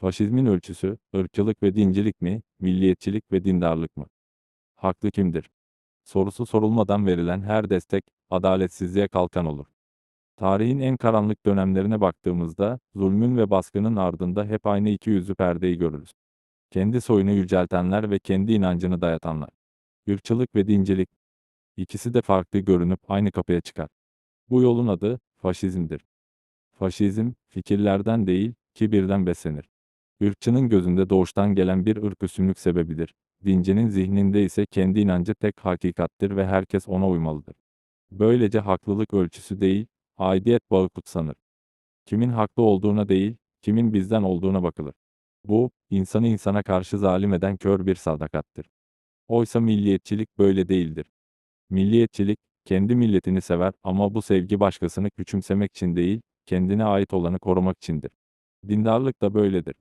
Faşizmin ölçüsü, ırkçılık ve dincilik mi, milliyetçilik ve dindarlık mı? Haklı kimdir? Sorusu sorulmadan verilen her destek, adaletsizliğe kalkan olur. Tarihin en karanlık dönemlerine baktığımızda, zulmün ve baskının ardında hep aynı iki yüzlü perdeyi görürüz. Kendi soyunu yüceltenler ve kendi inancını dayatanlar. Irkçılık ve dincilik. İkisi de farklı görünüp aynı kapıya çıkar. Bu yolun adı, faşizmdir. Faşizm, fikirlerden değil, kibirden beslenir. Irkçının gözünde doğuştan gelen bir ırk üstünlük sebebidir. Dincinin zihninde ise kendi inancı tek hakikattir ve herkes ona uymalıdır. Böylece haklılık ölçüsü değil, aidiyet bağı kutsanır. Kimin haklı olduğuna değil, kimin bizden olduğuna bakılır. Bu, insanı insana karşı zalim eden kör bir sadakattır. Oysa milliyetçilik böyle değildir. Milliyetçilik, kendi milletini sever ama bu sevgi başkasını küçümsemek için değil, kendine ait olanı korumak içindir. Dindarlık da böyledir.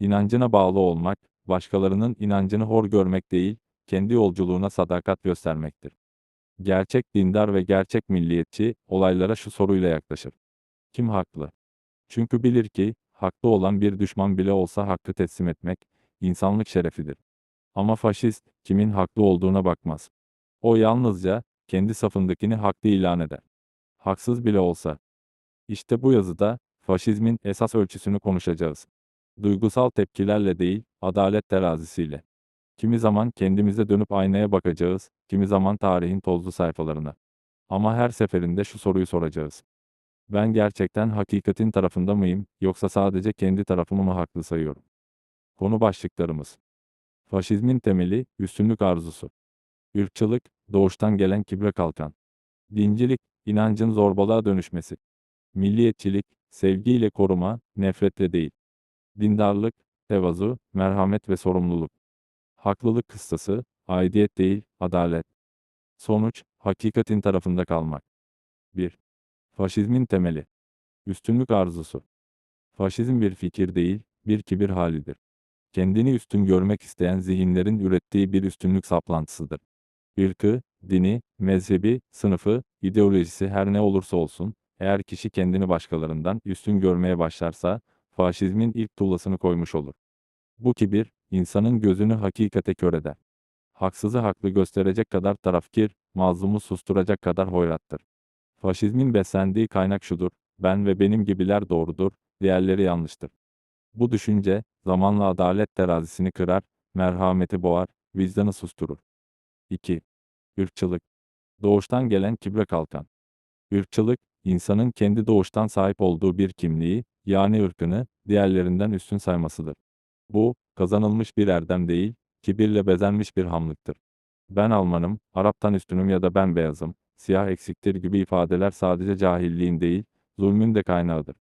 İnancına bağlı olmak, başkalarının inancını hor görmek değil, kendi yolculuğuna sadakat göstermektir. Gerçek dindar ve gerçek milliyetçi, olaylara şu soruyla yaklaşır. Kim haklı? Çünkü bilir ki, haklı olan bir düşman bile olsa hakkı teslim etmek, insanlık şerefidir. Ama faşist, kimin haklı olduğuna bakmaz. O yalnızca, kendi safındakini haklı ilan eder. Haksız bile olsa. İşte bu yazıda, faşizmin esas ölçüsünü konuşacağız. Duygusal tepkilerle değil, adalet terazisiyle. Kimi zaman kendimize dönüp aynaya bakacağız, kimi zaman tarihin tozlu sayfalarına. Ama her seferinde şu soruyu soracağız. Ben gerçekten hakikatin tarafında mıyım, yoksa sadece kendi tarafımı mı haklı sayıyorum? Konu başlıklarımız. Faşizmin temeli, üstünlük arzusu. Irkçılık, doğuştan gelen kibre kalkan. Dincilik, inancın zorbalığa dönüşmesi. Milliyetçilik, sevgiyle koruma, nefretle değil. Dindarlık, tevazu, merhamet ve sorumluluk. Haklılık kıstası, aidiyet değil, adalet. Sonuç, hakikatin tarafında kalmak. 1. Faşizmin temeli. Üstünlük arzusu. Faşizm bir fikir değil, bir kibir halidir. Kendini üstün görmek isteyen zihinlerin ürettiği bir üstünlük saplantısıdır. Irkı, dini, mezhebi, sınıfı, ideolojisi her ne olursa olsun, eğer kişi kendini başkalarından üstün görmeye başlarsa, faşizmin ilk tuğlasını koymuş olur. Bu kibir, insanın gözünü hakikate kör eder. Haksızı haklı gösterecek kadar tarafkir, mazlumu susturacak kadar hoyrattır. Faşizmin beslendiği kaynak şudur, ben ve benim gibiler doğrudur, diğerleri yanlıştır. Bu düşünce, zamanla adalet terazisini kırar, merhameti boğar, vicdanı susturur. 2. Irkçılık. Doğuştan gelen kibre kalkan. Irkçılık, insanın kendi doğuştan sahip olduğu bir kimliği, yani ırkını, diğerlerinden üstün saymasıdır. Bu, kazanılmış bir erdem değil, kibirle bezenmiş bir hamlıktır. Ben Almanım, Araptan üstünüm ya da ben beyazım, siyah eksiktir gibi ifadeler sadece cahilliğin değil, zulmün de kaynağıdır.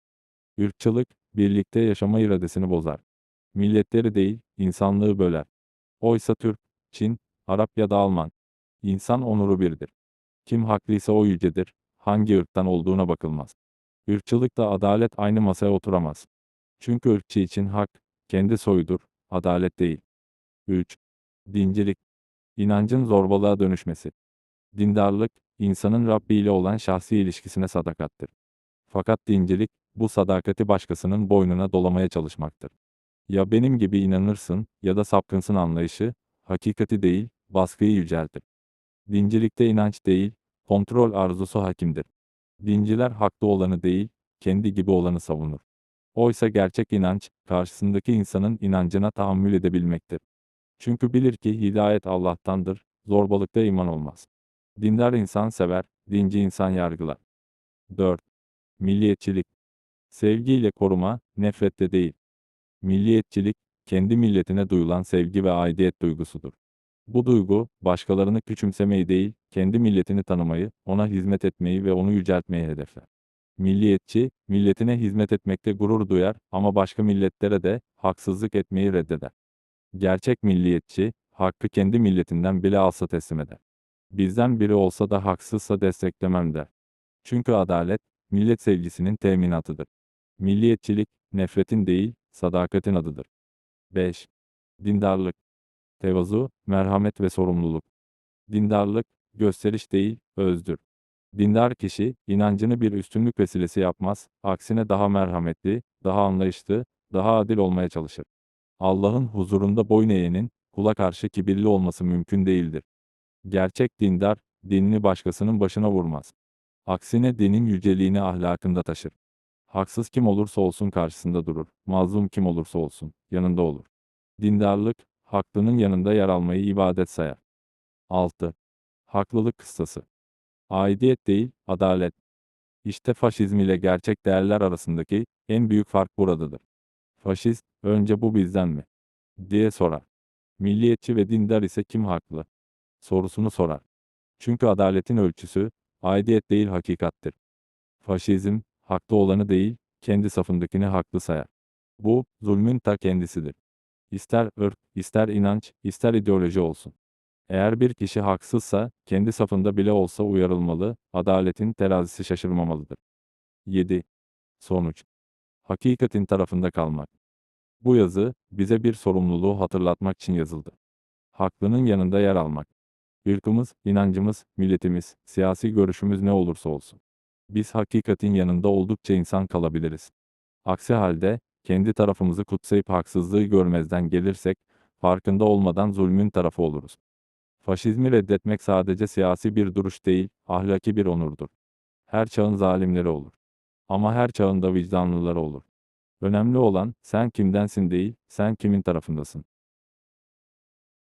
Irkçılık, birlikte yaşama iradesini bozar. Milletleri değil, insanlığı böler. Oysa Türk, Çin, Arap ya da Alman. İnsan onuru birdir. Kim haklıysa o yücedir, hangi ırktan olduğuna bakılmaz. Irkçılıkla adalet aynı masaya oturamaz. Çünkü ırkçı için hak, kendi soyudur, adalet değil. 3. Dincilik. İnancın zorbalığa dönüşmesi. Dindarlık, insanın Rabbi ile olan şahsi ilişkisine sadakattır. Fakat dincilik, bu sadakati başkasının boynuna dolamaya çalışmaktır. Ya benim gibi inanırsın ya da sapkınsın anlayışı, hakikati değil, baskıyı yüceltir. Dincilikte inanç değil, kontrol arzusu hakimdir. Dinciler haklı olanı değil, kendi gibi olanı savunur. Oysa gerçek inanç, karşısındaki insanın inancına tahammül edebilmektir. Çünkü bilir ki hidayet Allah'tandır, zorbalıkta iman olmaz. Dindar insan sever, dinci insan yargılar. 4. Milliyetçilik. Sevgiyle koruma, nefretle değil. Milliyetçilik, kendi milletine duyulan sevgi ve aidiyet duygusudur. Bu duygu, başkalarını küçümsemeyi değil, kendi milletini tanımayı, ona hizmet etmeyi ve onu yüceltmeyi hedefler. Milliyetçi, milletine hizmet etmekte gurur duyar ama başka milletlere de haksızlık etmeyi reddeder. Gerçek milliyetçi, hakkı kendi milletinden bile alsa teslim eder. Bizden biri olsa da haksızsa desteklemem der. Çünkü adalet, millet sevgisinin teminatıdır. Milliyetçilik, nefretin değil, sadakatin adıdır. 5. Dindarlık. Tevazu, merhamet ve sorumluluk. Dindarlık, gösteriş değil, özdür. Dindar kişi, inancını bir üstünlük vesilesi yapmaz, aksine daha merhametli, daha anlayışlı, daha adil olmaya çalışır. Allah'ın huzurunda boyun eğenin, kula karşı kibirli olması mümkün değildir. Gerçek dindar, dinini başkasının başına vurmaz. Aksine dinin yüceliğini ahlakında taşır. Haksız kim olursa olsun karşısında durur, mazlum kim olursa olsun, yanında olur. Dindarlık, haklının yanında yer almayı ibadet sayar. 6. Haklılık kıstası. Aidiyet değil, adalet. İşte faşizm ile gerçek değerler arasındaki en büyük fark buradadır. Faşist, önce bu bizden mi? diye sorar. Milliyetçi ve dindar ise kim haklı? sorusunu sorar. Çünkü adaletin ölçüsü, aidiyet değil hakikattir. Faşizm, haklı olanı değil, kendi safındakini haklı sayar. Bu, zulmün ta kendisidir. İster ırk, ister inanç, ister ideoloji olsun. Eğer bir kişi haksızsa, kendi safında bile olsa uyarılmalı, adaletin terazisi şaşırmamalıdır. 7. Sonuç. Hakikatin tarafında kalmak. Bu yazı, bize bir sorumluluğu hatırlatmak için yazıldı. Haklının yanında yer almak. Irkımız, inancımız, milletimiz, siyasi görüşümüz ne olursa olsun. Biz hakikatin yanında oldukça insan kalabiliriz. Aksi halde, kendi tarafımızı kutsayıp haksızlığı görmezden gelirsek, farkında olmadan zulmün tarafı oluruz. Faşizmi reddetmek sadece siyasi bir duruş değil, ahlaki bir onurdur. Her çağın zalimleri olur. Ama her çağın da vicdanlıları olur. Önemli olan, sen kimdensin değil, sen kimin tarafındasın.